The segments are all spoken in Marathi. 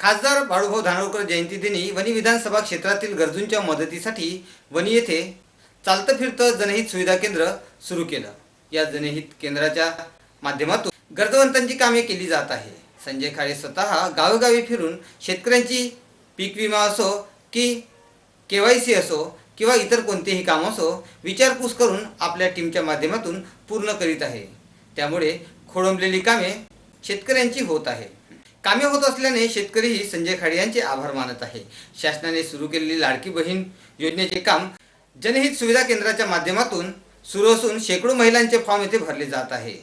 खासदार बाळूभाऊ धानोरकर जयंतीदिनी वणी विधानसभा क्षेत्रातील गरजूंच्या मदतीसाठी वणी येथे चालतं फिरतं जनहित सुविधा केंद्र सुरू केलं. या जनहित केंद्राच्या माध्यमातून गरजवंतांची कामे केली जात आहे. संजय खाडे स्वतः गावोगावी फिरून शेतकऱ्यांची पीक विमा असो की के वाय सी असो किंवा इतर कोणतेही काम असो विचारपूस करून आपल्या टीमच्या माध्यमातून पूर्ण करीत आहे. त्यामुळे खोळंबलेली कामे शेतकऱ्यांची होत आहे. कामे होत असल्याने शेतकरीही संजय खाडे यांचे आभार मानत आहे. शासनाने सुरू केलेली लाडकी बहीण योजनेचे काम जनहित सुविधा केंद्राच्या माध्यमातून सुरू असून शेकडो महिलांचे फॉर्म येथे भरले जात आहे.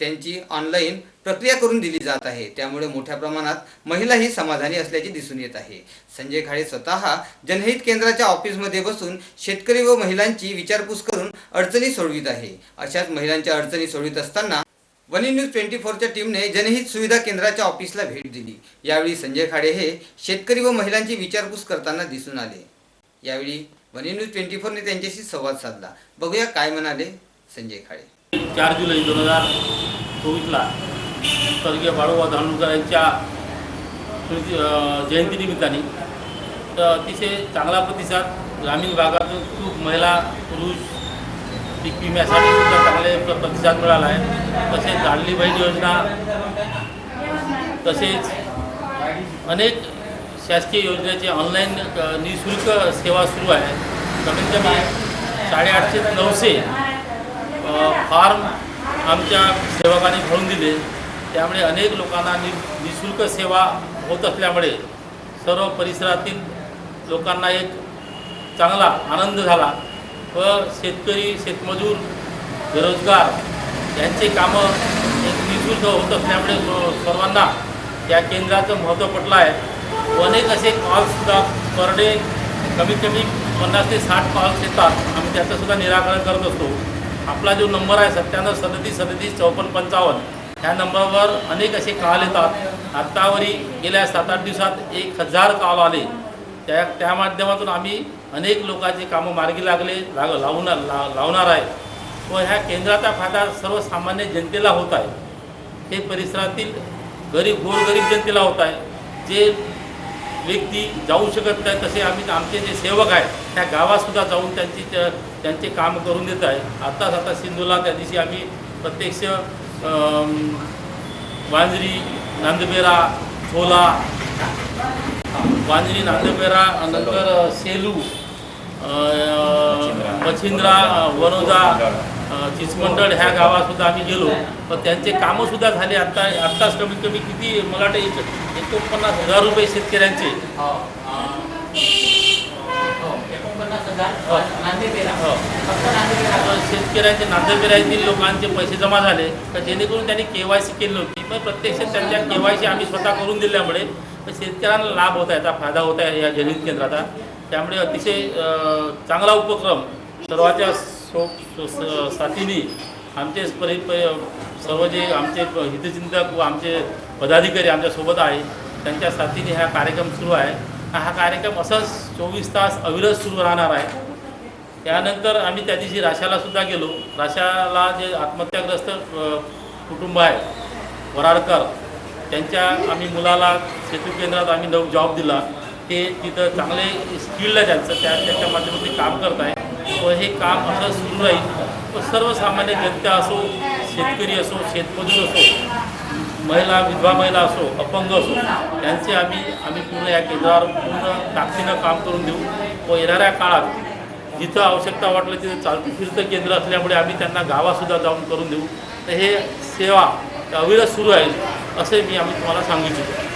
त्यांची ऑनलाईन प्रक्रिया करून दिली जात आहे. त्यामुळे मोठ्या प्रमाणात महिलाही समाधानी असल्याचे दिसून येत आहे. संजय खाडे स्वतः जनहित केंद्राच्या ऑफिसमध्ये बसून शेतकरी व महिलांची विचारपूस करून अडचणी सोडवित आहे. अशाच महिलांच्या अडचणी सोडवित असताना वनी न्यूज ट्वेंटी फोरच्या टीमने जनहित सुविधा केंद्राच्या ऑफिसला भेट दिली. यावेळी संजय खाडे हे शेतकरी व महिलांची विचारपूस करताना दिसून आले. यावेळी वनी न्यूज ट्वेंटी फोरने त्यांच्याशी संवाद साधला. बघूया काय म्हणाले संजय खाडे. चार जुलै दोन हजार चोवीसला स्वर्गीय बाळूबा धानोरकर यांच्या स्मृती जयंतीनिमित्ताने तर अतिशय चांगला प्रतिसाद. ग्रामीण भागातून खूप महिला पुरुष पीक विम्यासाठी सुद्धा चांगले प्रतिसाद मिळाला आहे. तसेच लाडली बहीण योजना तसेच अनेक शासकीय योजनेचे ऑनलाईन निशुल्क सेवा सुरू आहे. कमीत कमी साडेआठशे नऊशे फार्म फॉर्म आमच्या सेवकांनी भरून दिले. त्यामुळे अनेक लोकांना नि निशुल्क सेवा होत असल्यामुळे सर्व परिसरातील लोकांना एक चांगला आनंद झाला. व शेतकरी शेतमजूर बेरोजगार यांचे कामं एक निशुल्क होत असल्यामुळे सर्वांना या केंद्राचं महत्त्व पटलं आहे व अनेक असे कॉल्ससुद्धा पर डे कमीत कमी पन्नास ते साठ कॉल्स येतात. आम्ही त्याचंसुद्धा निराकरण करत असतो. आपला जो नंबर आहे सत्त्याण्णव सदतीस सदतीस चौपन्न पंचावन्न ह्या नंबरवर अनेक असे कॉल येतात. आत्तावरी गेल्या सात आठ दिवसात एक हजार कॉल आले. त्या त्या माध्यमातून आम्ही अनेक लोकांचे कामं मार्गी लागले लाग लावणार ला लावणार आहे व ह्या केंद्राचा फायदा सर्वसामान्य जनतेला होत आहे. हे परिसरातील गरीब गोरगरीब जनतेला होत आहे. जे व्यक्ती जाऊ शकत नाही तसे आम्ही आमचे जे सेवक आहेत त्या गावातसुद्धा जाऊन त्यांची त्या- त्यांचे काम करून देत आहे. आत्ताच आता सिंधूला त्या दिवशी आम्ही प्रत्यक्ष वांजरी नांदबेरा छोला वांजरी नांदबेरा नंतर सेलू मच्छिंद्रा वनोजा चिचमंडळ ह्या गावातसुद्धा आम्ही गेलो. पण त्यांचे कामंसुद्धा झाले. आत्ता आत्ताच कमीत कमी किती मला वाटतं एक एकोणपन्नास हजार रुपये शेतकऱ्यांचे. हो. तर शेतकऱ्यांचे नांदेडकऱ्यांतील लोकांचे पैसे जमा झाले. तर जेणेकरून त्यांनी के वाय सी केली नव्हती. पण प्रत्यक्ष त्यांच्या के वाय सी आम्ही स्वतः करून दिल्यामुळे शेतकऱ्यांना लाभ होत आहे याचा फायदा होत आहे या जनित केंद्राचा. त्यामुळे अतिशय चांगला उपक्रम सर्वांच्या सो स- साथीने आमचे परि सर्व जे आमचे हितचिंतक व आमचे पदाधिकारी आमच्यासोबत आहे त्यांच्या साथीने हा कार्यक्रम सुरू आहे. हा कार्यक्रम असाच चोवीस तास अविरत सुरू राहणार आहे. त्यानंतर आम्ही त्या दिवशी राशाला सुद्धा गेलो. राशाला जे आत्महत्याग्रस्त कुटुंब आहे वराडकर त्यांच्या आम्ही मुलाला सेतू केंद्रात आम्ही नऊ जॉब दिला. ते तिथं चांगले स्किल्ड आहे त्यांचं त्या त्याच्या माध्यमातून ते काम करत आहे व हे काम असं सुरू राहील व सर्वसामान्य जनता असो शेतकरी असो शेतमजूर असो महिला विधवा महिला असो अपंग असो यांचे आम्ही आम्ही पूर्ण या केंद्रावर पूर्ण ताकदीनं काम करून देऊ. व येणाऱ्या काळात जिथं आवश्यकता वाटलं तिथं चालतं फिरतं केंद्र असल्यामुळे आम्ही त्यांना गावासुद्धा जाऊन करून देऊ. तर हे सेवा अविरत सुरू आहे असे मी आम्ही तुम्हाला सांगू इच्छितो.